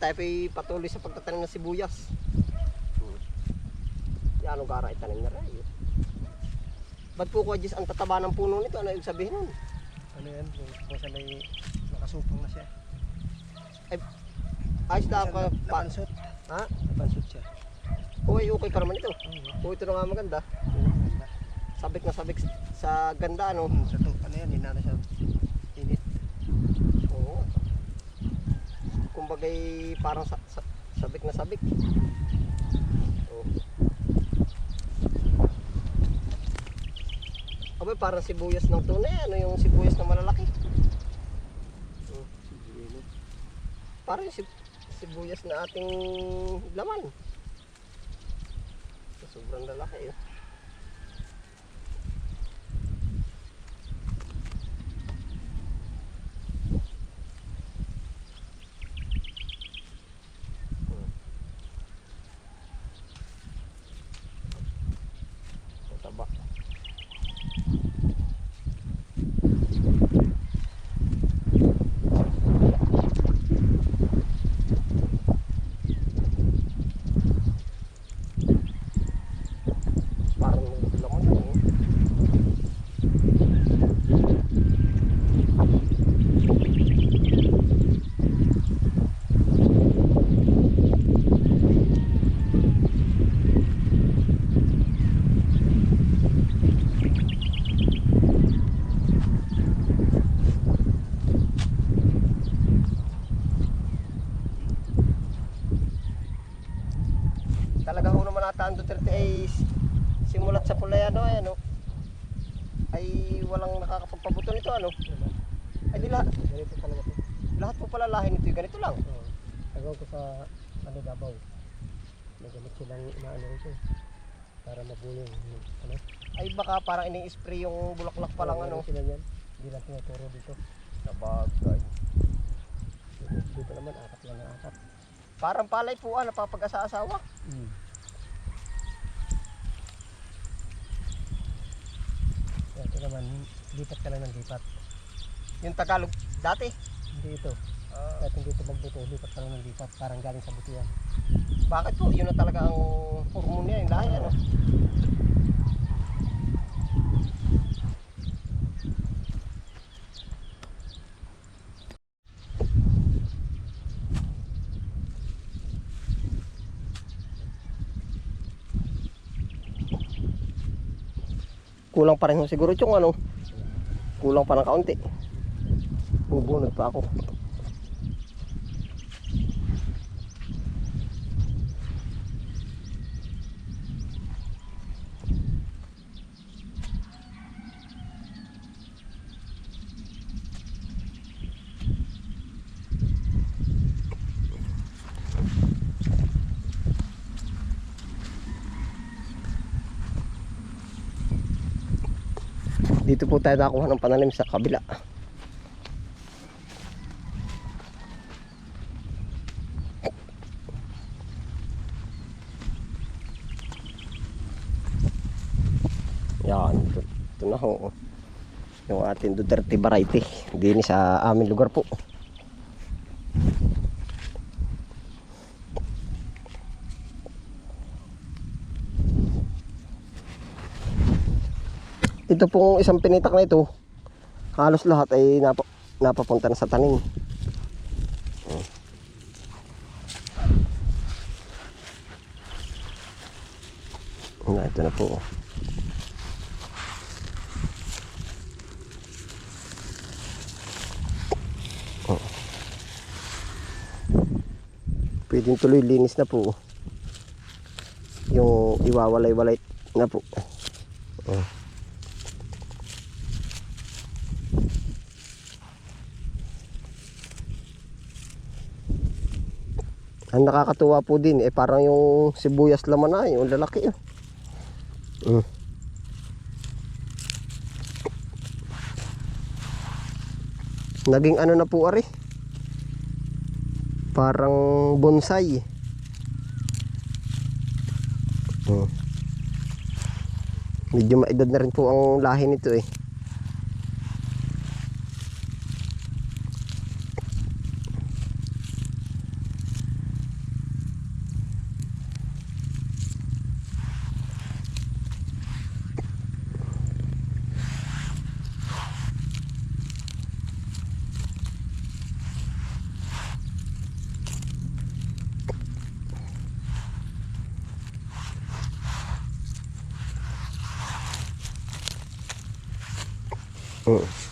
tayo ay patuloy sa pagtatanim ng sibuyas. Hmm. Yan ang gara itanim na rin. Ba't po ko Diyos ang tataba ng puno nito? Ano ibig sabihin nun? Ano yan? Saan ay nakasupang na siya. Ayos na ako. Pa, Napansot. ha? Napansot siya. Okay, okay pa naman ito. Oh, ito na nga maganda. Ganda. Sabik na sabik sa ganda, ano? Hmm, Sa to, ano yan, hinana siya. Init. Oo. Kumbagay parang sa, sa, sabik na sabik. Oo. Abay, parang sibuyas ng tunay. Ano yung sibuyas na malalaki? Oo. Parang yung sib- sibuyas na ating laman. Sobrang lalaki. Eh. Mataba. Parang laman oh. Talaga ho naman ata ang Duterte ay s- simulat sa Pulayano ay ano ay walang nakakapagpabuto nito ano ay di lahat, Ganito talaga to. lahat po pala lahi nito yung ganito lang Oo. Tagaw ko sa ano Davao. May gamit silang inaano rito. eh. Para mabuno yung ano. ay baka parang ini-spray yung bulaklak pa lang Oo, ano meron sila yan. Hindi lang tinuturo dito. sabagay Dito, dito naman akat lang na akat. parang palay po ah napapag-asa-asawa Mm. Ito naman, lipat ka lang ng lipat. yung Tagalog dati Hindi ito. Ah, Kahit hindi ito magbuto, lipat lang ng lipat. Parang galing sa buto yan. bakit po? Yun na talaga ang hormone niya yung lahi ano? Kulang pa rin siguro yung ano? Kulang pa ng kaunti. Bubunod pa ako Dito po tayo nakakuha ng pananim sa kabila. Yan, ito, ito na ho. Yung ating Duterte variety. Dini sa aming lugar po. Ito pong isang pinitak na ito, halos lahat ay napa, napapunta na sa tanim. Na, ito na po. Oh. Pwedeng tuloy linis na po. Yung iwawalay-walay na po. Oh. Ang nakakatuwa po din, eh parang yung sibuyas laman na, yung lalaki. Oh. Mm. Naging ano na po ari? Parang bonsai. Oh. Medyo maedad na rin po ang lahi nito eh. Hmm.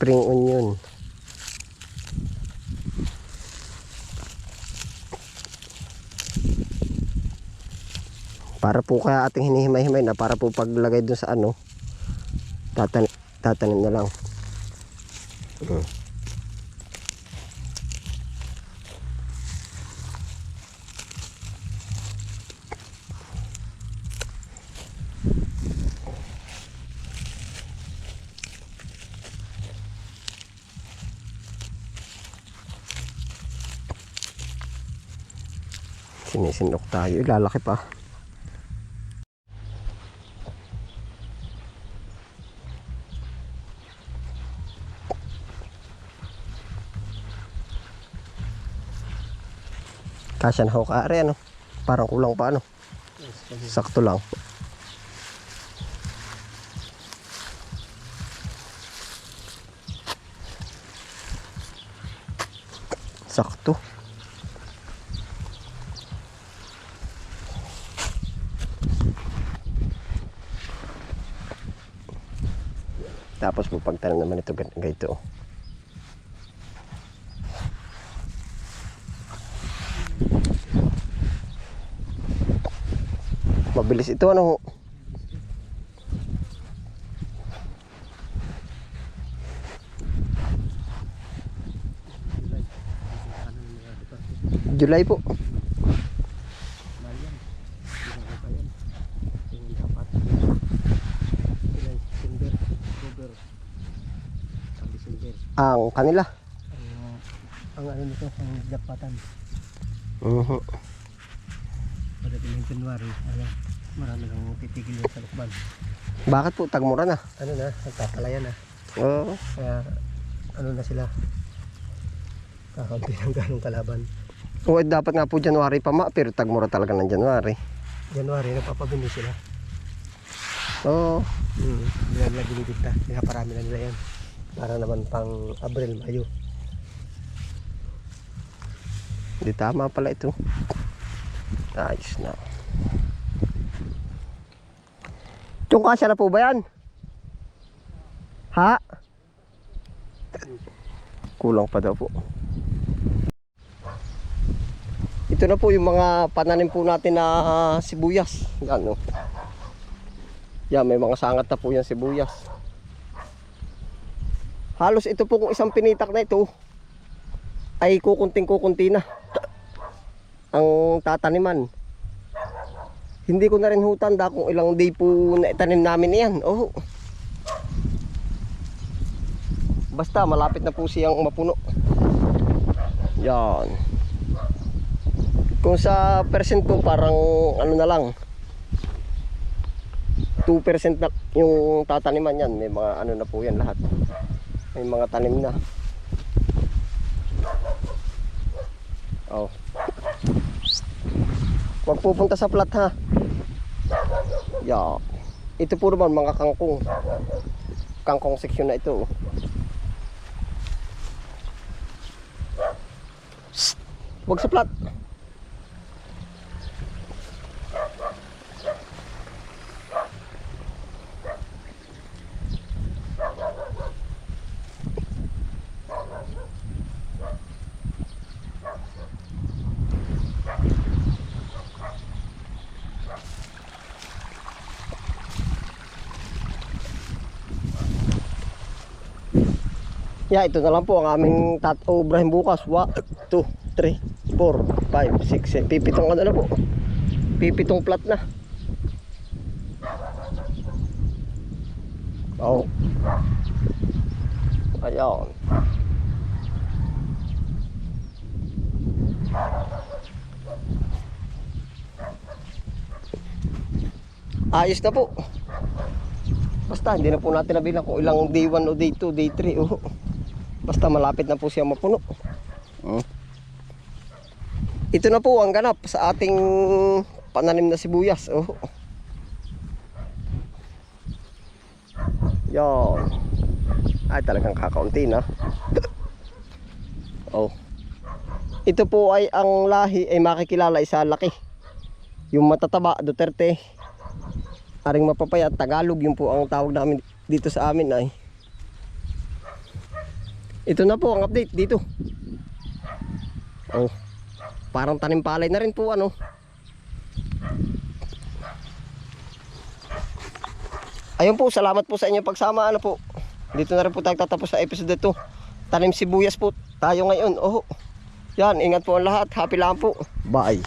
spring onion. Para po kaya ating hinihimay-himay na para po paglagay dun sa ano, tatan tatanim na lang. Mm. Sinisinok tayo, ilalaki pa. Kasya na ako kaari ano. Parang kulang pa ano. Sakto lang. Sakto. Tapos po pagtanong naman ito gan- ganito. Mabilis ito ano ho. July po. Ang kanila. Ang, ang ano nito, ang jakpatan. Mhm. Pagdating ng January, ayan, marami nang titigil yun sa lukban. Bakit po tagmura na? Ano na, nagkakalayan na. Oo. Kaya, ano na sila, kakaunti ng ganong kalaban. Oo, eh, dapat nga po January pa ma, pero tagmura talaga ng January. January, nagpapabindi sila. Oo. Hmm, hindi na nila binibigta. Pinaparami na nila yan. Para naman pang Abril, Mayo. Hindi tama pala ito. Ayos na. Yung kasya na po ba yan? Ha? Kulang pa daw po. Ito na po yung mga pananim po natin na ah, sibuyas. Yan o. Yan, may mga sangat na po yung sibuyas. Halos ito po kung isang pinitak na ito ay kukunting kukunti na ang tataniman. Hindi ko na rin hutanda kung ilang day po na itanim namin yan. Oh. Basta malapit na po siyang mapuno. Yan. Kung sa percent po parang ano na lang. 2% na yung tataniman yan. May mga ano na po yan lahat. May mga tanim na. Oh. Huwag pupunta sa plat ha. Yeah. Ito po naman mga kangkong. Kangkong section na ito. Huwag sa plat. Yeah, ito na lang po ang aming tato Ibrahim bukas. 1, 2, 3, 4, 5, 6, 7. Pipitong ano na po. Pipitong plat na. Oh. Ayan. Ayos na po. Basta hindi na po natin nabilang kung ilang day 1 o day 2, day 3. Oh. Basta malapit na po siya mapuno. Hmm. Ito na po ang ganap sa ating pananim na sibuyas. Oh. Yan. Ay talagang kakaunti na. oh. Ito po ay ang lahi ay makikilala sa laki. Yung matataba, Duterte. Aring mapapayat, Tagalog yung po ang tawag namin dito sa amin ay. Ito na po ang update dito. Oh. Parang tanim palay na rin po ano. Ayun po, salamat po sa inyong pagsama ano po. Dito na rin po tayo tatapos sa episode 2. Tanim sibuyas po tayo ngayon. Oh. Yan, ingat po ang lahat. Happy lang po. Bye.